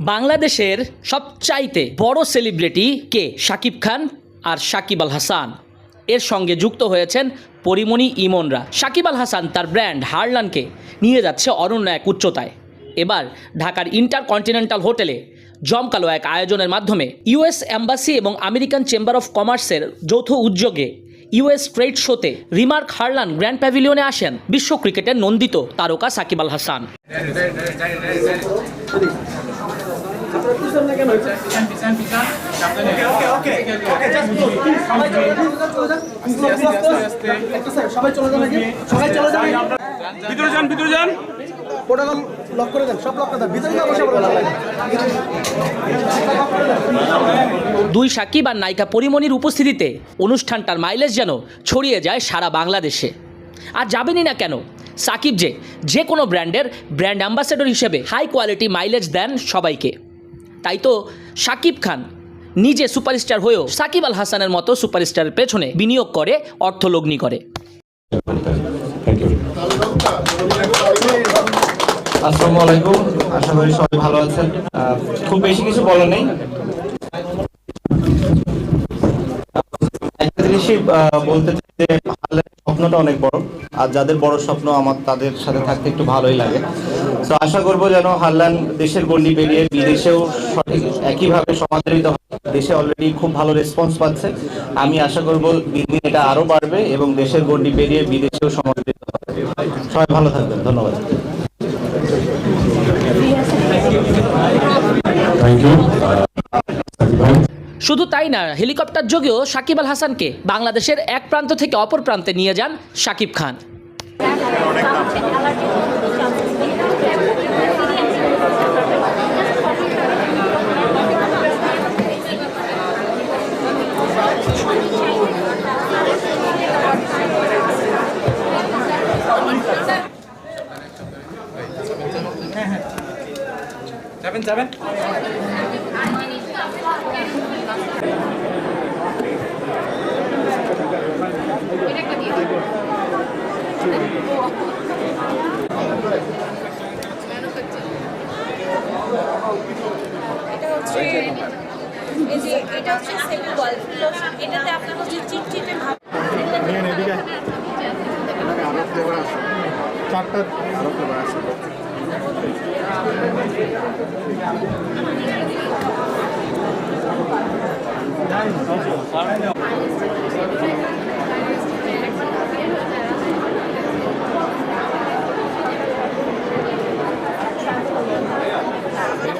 বাংলাদেশের সবচাইতে বড় সেলিব্রিটি কে? শাকিব খান আর সাকিব আল হাসান। এর সঙ্গে যুক্ত হয়েছেন পরিমণি ইমনরা। সাকিব আল হাসান তার ব্র্যান্ড হারলানকে নিয়ে যাচ্ছে অনন্য এক উচ্চতায়। এবার ঢাকার ইন্টারকন্টিনেন্টাল হোটেলে জমকালো এক আয়োজনের মাধ্যমে ইউএস অ্যাম্বাসি এবং আমেরিকান চেম্বার অফ কমার্সের যৌথ উদ্যোগে ইউএস ট্রেড শোতে রিমার্ক হারলান গ্র্যান্ড প্যাভিলিয়নে আসেন বিশ্ব ক্রিকেটের নন্দিত তারকা সাকিব আল হাসান। ভিতরে যান ভিতরে যান। প্রোটোকল লক করে দেন সব লক করে দেন। ভিতরে বসে দুই সাকিব আর নায়িকা পরিমণির উপস্থিতিতে অনুষ্ঠানটার মাইলেজ যেন ছড়িয়ে যায় সারা বাংলাদেশে। আর যাবেনই না কেন? সাকিব যে যে কোনো ব্র্যান্ডের ব্র্যান্ড অ্যাম্বাসেডর হিসেবে হাই কোয়ালিটি মাইলেজ দেন সবাইকে। তাই তো সাকিব খান, নিজে সুপারস্টার হয়েও সাকিব আল হাসানের মতো সুপারস্টারের পেছনে বিনিয়োগ করে অর্থ লগ্নি করে আসসালামু আলাইকুম। আশা করি সবাই ভালো আছেন। খুব বেশি কিছু বলার নেই। আহ, বলতে চাই স্বপ্নটা অনেক বড়। আর যাদের বড় স্বপ্ন আমার তাদের সাথে থাকতে একটু ভালোই লাগে। তো আশা করব যেন হারলান দেশের গণ্ডি পেরিয়ে বিদেশেও সঠিক একইভাবে সমাদরিত হয়। দেশে অলরেডি খুব ভালো রেসপন্স পাচ্ছে। আমি আশা করব দিন দিন এটা আরও বাড়বে এবং দেশের গণ্ডি পেরিয়ে বিদেশেও সমাদরিত হবে। সবাই ভালো থাকবেন। ধন্যবাদ। থ্যাংক ইউ শুধু তাই না, হেলিকপ্টার যোগেও সাকিব আল হাসানকে বাংলাদেশের এক প্রান্ত থেকে অপর প্রান্তে নিয়ে যান সাকিব খান। যাবেন যাবেন এটা হচ্ছে এই যে এটা হচ্ছে সেমি লোশন এটাতে আপনার হচ্ছে চিটচিটে ভাব চারটা 大丈夫。